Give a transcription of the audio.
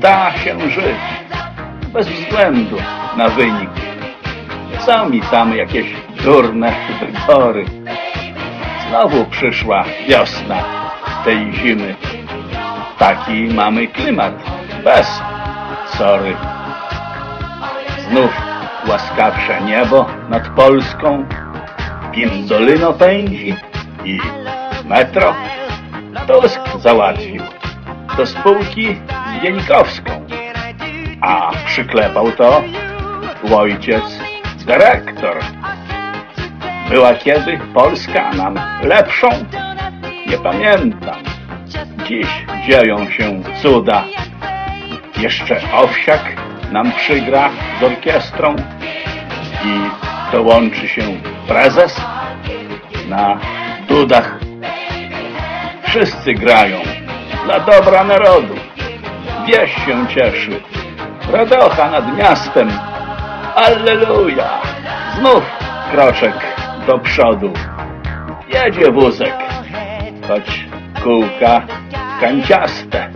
da się żyć. Bez względu na wynik. Są mi tam jakieś durne wybory. Znowu przyszła wiosna tej zimy. Taki mamy klimat. Bez sorry. Znów łaskawsze niebo nad Polską. Pindolino pędzi i metro. Tusk załatwił. Do spółki Jenikowską. A przyklepał to ojciec dyrektor. Była kiedy Polska nam lepszą? Nie pamiętam. Dziś dzieją się cuda. Jeszcze Owsiak nam przygra z orkiestrą i dołączy się prezes na dudach. Wszyscy grają dla dobra narodu. Wieś się cieszy. Radocha nad miastem. Alleluja! Znów kroczek do przodu. Jedzie wózek, choć kółka kanciaste.